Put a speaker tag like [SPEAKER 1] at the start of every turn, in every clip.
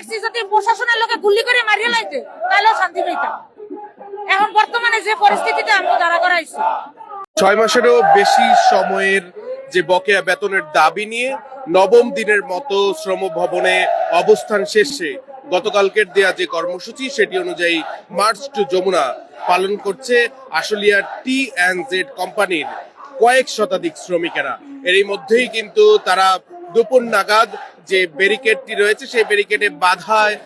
[SPEAKER 1] এরছি যদি প্রশাসনের লোকে গুলি করে মারিয়ে লাইতে, তাহলেও শান্তি এখন বর্তমানে যে পরিস্থিতিতে আমরা দাঁড়া করাইছি।
[SPEAKER 2] ছয় মাসেরও বেশি সময়ের যে বকেয়া বেতনের দাবি নিয়ে নবম দিনের মতো শ্রম ভবনে অবস্থান শেষে গতকালকের দেয়া যে কর্মসূচি, সেটি অনুযায়ী মার্চ টু যমুনা পালন করছে আশুলিয়া টি অ্যান্ড জেড কোম্পানির কয়েক শতাধিক শ্রমিকেরা। এরই মধ্যেই কিন্তু তারা দুপুর নাগাদ যে ব্যারিকেডটি রয়েছে, সেই ব্যারিকেডে বাধায়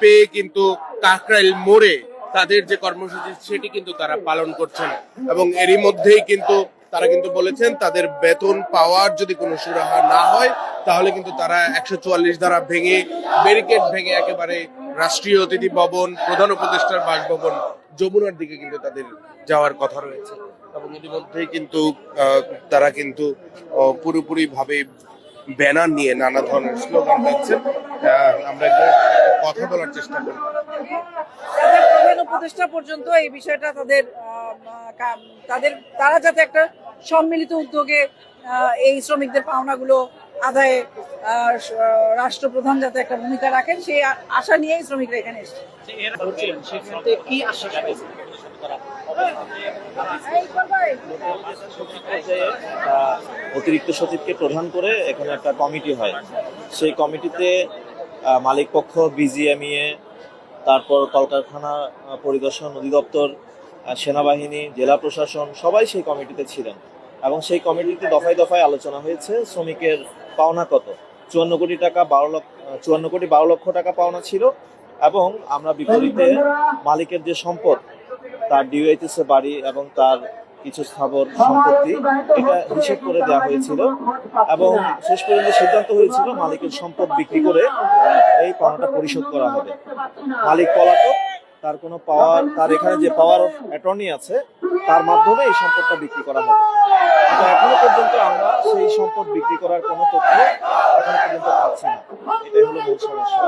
[SPEAKER 2] পেয়ে কিন্তু কাকরাইল মোড়ে তাদের যে কর্মসূচি, সেটি কিন্তু তারা পালন করছেন। এবং এরই মধ্যেই কিন্তু তারা কিন্তু বলেছেন, তাদের বেতন পাওয়ার যদি কোনো সুরাহা না হয়, তাহলে কিন্তু তারা একশো চুয়াল্লিশ ধারা ভেঙে ব্যারিকেড ভেঙে একেবারে রাষ্ট্রীয় অতিথি ভবন, প্রধান উপদেষ্টার বাসভবন যমুনার দিকে কিন্তু তাদের যাওয়ার কথা রয়েছে। এবং ইতিমধ্যেই কিন্তু তারা কিন্তু পুরোপুরি ভাবে ব্যানার নিয়ে নানা ধরনের স্লোগান আহ, আমরা কথা বলার চেষ্টা করি।
[SPEAKER 3] উপদেষ্টা পর্যন্ত এই বিষয়টা তাদের তাদের তারা যাতে একটা সম্মিলিত উদ্যোগে এই শ্রমিকদের পাওনাগুলো আদায়ে রাষ্ট্রপ্রধান যাতে একটা ভূমিকা রাখেন, সেই আশা নিয়েই শ্রমিকরা এখানে এসেছে।
[SPEAKER 4] অতিরিক্ত সচিবকে প্রধান করে এখানে একটা কমিটি হয়। সেই কমিটিতে মালিক পক্ষ বিজিএমইএ, তারপর কলকারখানা পরিদর্শন অধিদপ্তর সেনাবাহিনী, জেলা প্রশাসন সবাই সেই কমিটিতে ছিলেন। এবং সেই কমিটিতে দফায় দফায় আলোচনা হয়েছে, শ্রমিকের পাওনা কত? চুয়ান্ন কোটি টাকা, বারো লক্ষ, চুয়ান্ন কোটি, বারো লক্ষ টাকা পাওনা ছিল এবং আমরা বিপরীতে মালিকের যে সম্পদ, তার ডিওএইচএস বাড়ি এবং তার কিছু স্থাবর সম্পত্তি, এটা হিসেব করে দেওয়া হয়েছিল এবং শেষ পর্যন্ত সিদ্ধান্ত হয়েছিল মালিকের সম্পদ বিক্রি করে এই পাওনাটা পরিশোধ করা হবে। মালিক পলাতক তার কোনো পাওয়ার তার এখানে যে পাওয়ার অফ অ্যাটর্নি আছে, তার মাধ্যমে এই সম্পদটা বিক্রি করা হবে। কিন্তু এখনও পর্যন্ত আমরা সেই সম্পদ বিক্রি করার কোনো তথ্য এখনও পর্যন্ত পাচ্ছি না। এটাই হলো মূল সমস্যা।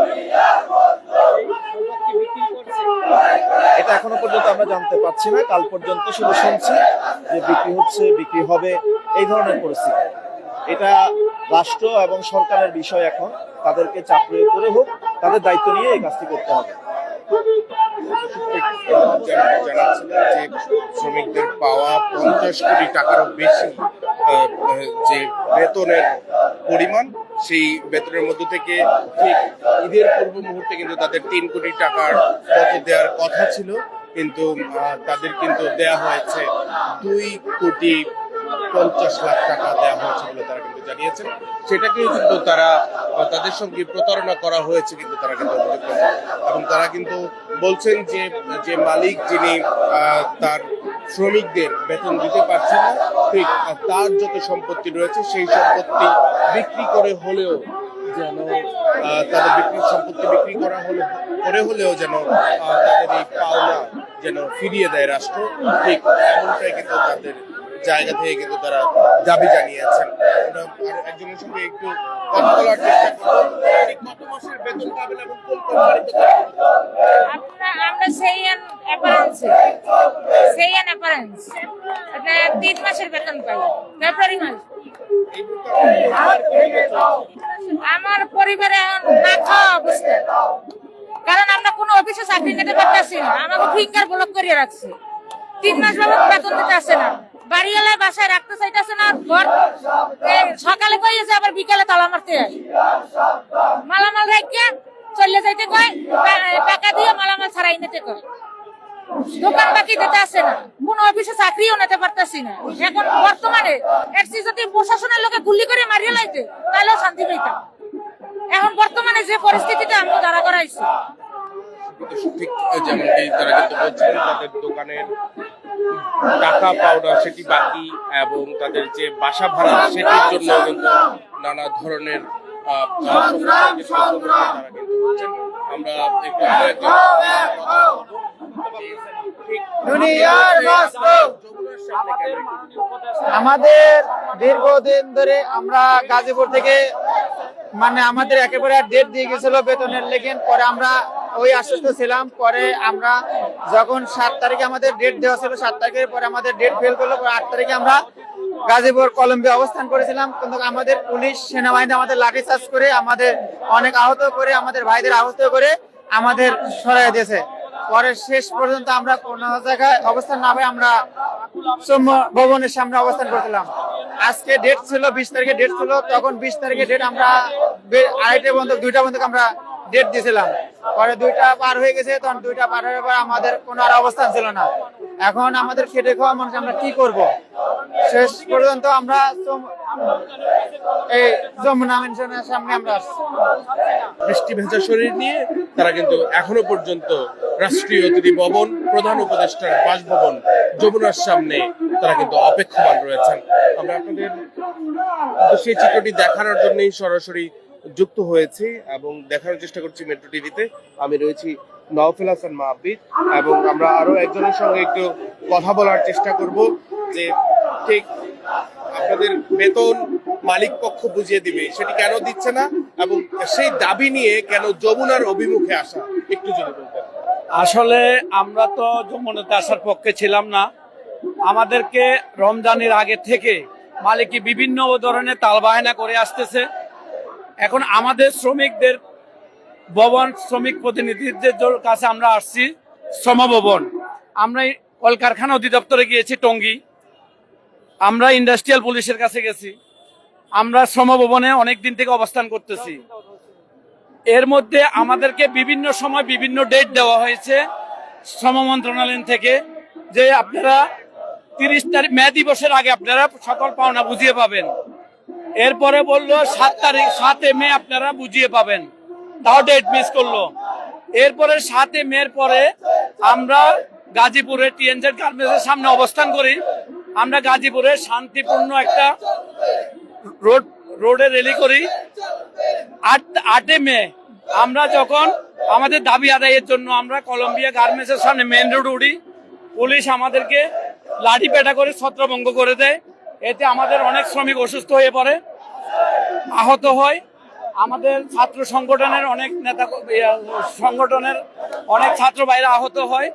[SPEAKER 4] এটা এখনও পর্যন্ত আমরা জানতে পারছি না। কাল পর্যন্ত শুধু শুনছি যে বিক্রি হচ্ছে, বিক্রি হবে, এই ধরনের পরিস্থিতি। এটা রাষ্ট্র এবং সরকারের বিষয় এখন। তাদেরকে চাপ প্রয়োগ করে হোক, তাদের দায়িত্ব নিয়ে এই কাজটি করতে হবে।
[SPEAKER 2] যে শ্রমিকদের পাওয়া পঞ্চাশ কোটি টাকারও বেশি যে বেতনের পরিমাণ, সেই বেতনের মধ্য থেকে ঠিক ঈদের পূর্ব মুহূর্তে কিন্তু তাদের তিন কোটি টাকার কত দেওয়ার কথা ছিল, কিন্তু তাদের কিন্তু দেয়া হয়েছে দুই কোটি পঞ্চাশ লাখ টাকা দেওয়া হয়েছে বলে তারা কিন্তু জানিয়েছেন। সেটাকেই কিন্তু তারা তাদের সঙ্গে প্রতারণা করা হয়েছে কিন্তু তারা কিন্তু অভিযোগ করেছেন এবং তারা কিন্তু বলছেন যে যে মালিক যিনি তার শ্রমিকদের বেতন দিতে পারছেন না, ঠিক তার যত সম্পত্তি রয়েছে সেই সম্পত্তি বিক্রি করে হলেও যেন তাদের বিক্রি, সম্পত্তি বিক্রি করা হলে, করে হলেও যেন তাদের এই পাওনা যেন ফিরিয়ে দেয় রাষ্ট্র, ঠিক, এমনটাই কিন্তু তাদের জায়গা থেকে কিন্তু তারা দাবি জানিয়েছেন। একজনের সঙ্গে একটু কথা বলার চেষ্টা করব। কত মাসের বেতন পাবেন এবং কোন কোম্পানিতে
[SPEAKER 1] আমরা আমরা অ্যাপারেন্স তিন মাসের বেতন পাই। ফেব্রুয়ারি মাস? আমার পরিবারে এখন না খাওয়া অবস্থা। কারণ আমরা কোনো অফিসে চাকরি নিতে পারতেছি না। আমাকে ফিঙ্গার ব্লক করিয়ে রাখছে। তিন মাস বাবদ বেতন দিতে আসে না। বাড়িওয়ালায় বাসায় রাখতে চাইতেছে না, ঘর সকালে কইছে আবার বিকালে তালা মারতে মালামাল রেখে চলে যাইতে কয় টাকা দিয়ে মালামাল ছাড়াই নিতে কয়। দোকান বাকি দিতে আসে না, কোন অফিসে চাকরিও নিতে পারতেছি না। এখন বর্তমানে এরছি যদি প্রশাসনের লোকে গুলি করে মারিয়ে লাইতে তাহলেও শান্তি পেতাম এখন বর্তমানে যে পরিস্থিতিতে আমরা দাঁড়া করাইছি
[SPEAKER 2] ঠিক যেমনটি তারা কিন্তু বলছিলেন তাদের দোকানের টাকা পাওনা সেটি বাকি এবং তাদের যে বাসা ভাড়া সেটির জন্য কিন্তু নানা ধরনের আমরা
[SPEAKER 5] আমাদের দীর্ঘদিন ধরে আমরা গাজীপুর থেকে মানে আমাদের একেবারে ডেট দিয়ে গেছিল বেতনের লেগেন পরে আমরা ওই আশ্বস্ত ছিলাম, পরে আমরা যখন সাত তারিখে আমাদের ডেট দেওয়া ছিল, সাত তারিখের পরে আমাদের ডেট ফেল করল, পরে আট তারিখে আমরা গাজীপুর, কলম্বিয়া অবস্থান করেছিলাম। কিন্তু আমাদের পুলিশ, সেনাবাহিনী আমাদের লাঠিচার্জ করে আমাদের অনেক আহত করে, আমাদের ভাইদের আহত করে আমাদের সরাই দিয়েছে। পরে শেষ পর্যন্ত আমরা কোনো জায়গায় অবস্থান না পেয়ে আমরা সৌম্য ভবনের সামনে অবস্থান করছিলাম। আজকে ডেট ছিল, বিশ তারিখে ডেট ছিল, তখন বিশ তারিখে ডেট আমরা আড়াইটা পর্যন্ত, দুইটা পর্যন্ত আমরা ডেট দিয়েছিলাম পরে দুইটা পার হয়ে গেছে, তখন দুইটা পার হয়ে পর আমাদের কোনো আর অবস্থান ছিল না। এখন আমাদের খেটে খাওয়া মানুষ, আমরা কি করব? শেষ পর্যন্ত আমরা এই যমুনা মেনশনের সামনে আমরা
[SPEAKER 2] বৃষ্টি ভেজা শরীর নিয়ে তারা কিন্তু এখনও পর্যন্ত রাষ্ট্রীয় অতিথি ভবন, প্রধান উপদেষ্টার বাসভবন যমুনার সামনে তারা কিন্তু অপেক্ষমান রয়েছেন। আমরা আপনাদের সেই চিত্রটি দেখানোর জন্যই সরাসরি যুক্ত হয়েছি এবং দেখানোর চেষ্টা করছি মেট্রো টিভিতে। আমি রয়েছি নওফেল হাসান মাহবিদ এবং আমরা আরও একজনের সঙ্গে একটু কথা বলার চেষ্টা করব যে, ঠিক আপনাদের বেতন মালিক পক্ষ বুঝিয়ে দিবে, সেটি কেন দিচ্ছে না এবং সেই দাবি নিয়ে কেন যমুনার অভিমুখে আসা? একটু যদি
[SPEAKER 6] আসলে আমরা তো যমুনাতে আসার পক্ষে ছিলাম না। আমাদেরকে রমজানের আগে থেকে মালিকি বিভিন্ন ধরনের তালবাহানা করে আসতেছে। এখন আমাদের শ্রমিকদের ভবন, শ্রমিক প্রতিনিধিদের কাছে আমরা আসছি, শ্রম ভবন। আমরা কলকারখানা অধিদপ্তরে গিয়েছি, টঙ্গী। আমরা ইন্ডাস্ট্রিয়াল পুলিশের কাছে গেছি। আমরা শ্রম ভবনে অনেক দিন থেকে অবস্থান করতেছি। এর মধ্যে আমাদেরকে বিভিন্ন সময় বিভিন্ন ডেট দেওয়া হয়েছে শ্রম মন্ত্রণালয় থেকে, যে আপনারা তিরিশ তারিখ মে দিবসের আগে আপনারা সকল পাওনা বুঝিয়ে পাবেন। এরপরে বলল, সাত তারিখ, সাতে মে আপনারা বুঝিয়ে পাবেন। তাও ডেট মিস করল। এরপরে সাতে মের পরে আমরা গাজীপুরের টিএনজেড গার্মেন্টসের সামনে অবস্থান করি। আমরা গাজীপুরে শান্তিপূর্ণ একটা রোড, রোডে রেলি করি। আট, আটে মে আমরা যখন আমাদের দাবি আদায়ের জন্য আমরা কলম্বিয়া গার্মেন্টসের সামনে মেন রোড উঠি পুলিশ আমাদেরকে লাঠি পেটা করে ছত্রভঙ্গ করে দেয়। এতে আমাদের অনেক শ্রমিক অসুস্থ হয়ে পড়ে, আহত হয়। আমাদের ছাত্র সংগঠনের অনেক নেতা সংগঠনের অনেক ছাত্র ভাইরা আহত হয়।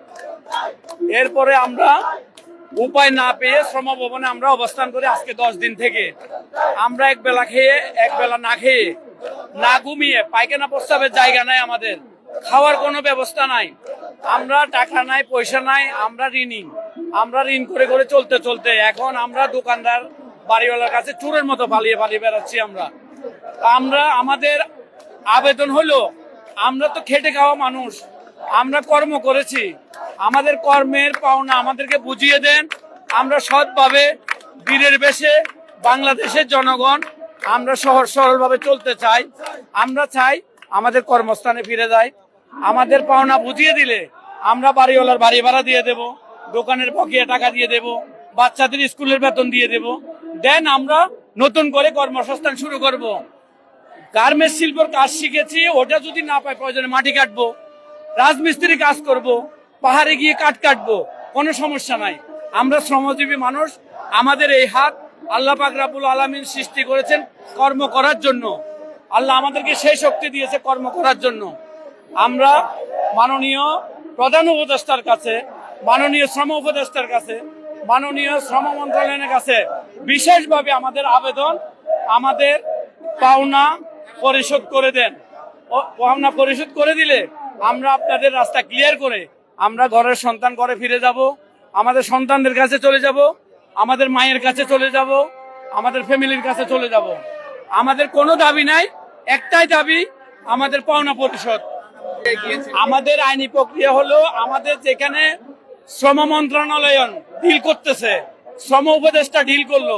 [SPEAKER 6] এরপরে আমরা উপায় না পেয়ে শ্রম ভবনে আমরা অবস্থান করি আজকে দশ দিন থেকে। আমরা এক বেলা খেয়ে এক বেলা না খেয়ে, না ঘুমিয়ে, পায়খানা প্রস্তাবের জায়গা নাই আমাদের। খাওয়ার কোনো ব্যবস্থা নাই। আমরা টাকা নাই, পয়সা নাই, আমরা ঋণী। আমরা ঋণ করে করে চলতে চলতে এখন আমরা দোকানদার, বাড়িওয়ালার কাছে চোরের মতো পালিয়ে পালিয়ে বেড়াচ্ছি আমরা। আমরা, আমাদের আবেদন হলো, আমরা তো খেটে খাওয়া মানুষ, আমরা কর্ম করেছি। আমাদের কর্মের পাওনা আমাদেরকে বুঝিয়ে দেন। আমরা সৎভাবে, বীরের বেশে বাংলাদেশের জনগণ, আমরা সহজ সরলভাবে চলতে চাই। আমরা চাই আমাদের কর্মস্থানে ফিরে যায়। আমাদের পাওনা বুঝিয়ে দিলে আমরা বাড়িওয়ালার বাড়ি ভাড়া দিয়ে দেব, দোকানের বকেয়া টাকা দিয়ে দেব, বাচ্চাদের স্কুলের বেতন দিয়ে দেব। দেন আমরা নতুন করে কর্মসংস্থান শুরু করব। গার্মেন্টস শিল্পর কাজ শিখেছি, ওটা যদি না পাই প্রয়োজনে মাটি কাটবো, রাজমিস্ত্রি কাজ করব, পাহাড়ে গিয়ে কাঠ কাটবো, কোনো সমস্যা নাই। আমরা শ্রমজীবী মানুষ, আমাদের এই হাত আল্লাহ পাক রাবুল আলমিন সৃষ্টি করেছেন কর্ম করার জন্য। আল্লাহ আমাদেরকে সেই শক্তি দিয়েছে কর্ম করার জন্য। আমরা মাননীয় প্রধান উপদেষ্টার কাছে, মাননীয় শ্রম উপদেষ্টার কাছে, মাননীয় শ্রম মন্ত্রণালয়ের কাছে বিশেষভাবে আমাদের আবেদন, আমাদের পাওনা পরিশোধ করে দেন। পাওনা পরিশোধ করে দিলে আমরা আপনাদের রাস্তা ক্লিয়ার করে আমরা ঘরের সন্তান ঘরে ফিরে যাব, আমাদের সন্তানদের কাছে চলে যাব, আমাদের মায়ের কাছে চলে যাব, আমাদের ফ্যামিলির কাছে চলে যাব। আমাদের কোনো দাবি নাই একটাই দাবি, আমাদের পাওনা পরিশোধ। আমাদের আইনি প্রক্রিয়া হলো আমাদের যেখানে শ্রম মন্ত্রণালয় ডিল করতেছে, শ্রম উপদেষ্টা ডিল করল,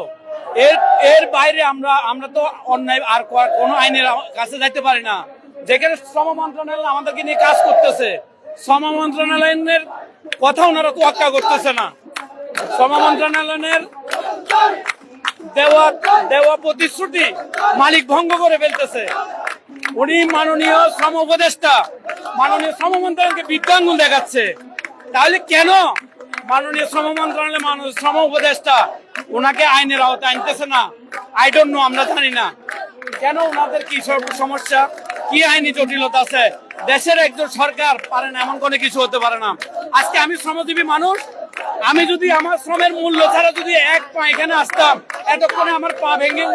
[SPEAKER 6] এর এর বাইরে আমরা আমরা তো অন্যায় আর কোনো আইনের কাছে যাইতে পারি না। যেখানে শ্রম মন্ত্রণালয় আমাদেরকে নিয়ে কাজ করতেছে, শ্রম মন্ত্রণালয়ের কথা ওনারা তোয়াক্কা করতেছে না। শ্রম মন্ত্রণালয়ের দেওয়া দেওয়া প্রতিশ্রুতি মালিক ভঙ্গ করে ফেলতেছে। উনি মাননীয় শ্রম উপদেষ্টা, মাননীয় শ্রম মন্ত্রণালয়কে বিজ্ঞাঙ্গুল দেখাচ্ছে। তাহলে কেন মাননীয় শ্রম মন্ত্রণালয় মাননীয় শ্রম উপদেষ্টা ওনাকে আইনের আওতায় আনতেছে না? আই ডোন্ট নো আমরা জানি না। কেন ওনাদের কি সমস্যা? কি আইনি জটিলতা আছে? দেশের একজন সরকার পারে না, এমন কোনো কিছু হতে পারে না। আজকে আমি শ্রমজীবী মানুষ আমি যদি আমার শ্রমের মূল্য ছাড়া যদি এক পা এখানে আসতাম, এতক্ষণে আমার পা ভেঙে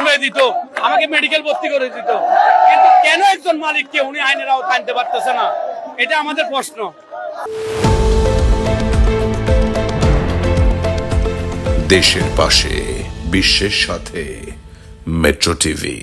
[SPEAKER 6] উড়ে দিত, আমাকে মেডিকেল ভর্তি করে দিত। কিন্তু কেন একজন মালিককে উনি আইনের আওতায় আনতে পারতেছে না? এটা আমাদের প্রশ্ন।
[SPEAKER 7] দেশের পাশে, বিশ্বের সাথে মেট্রো টিভি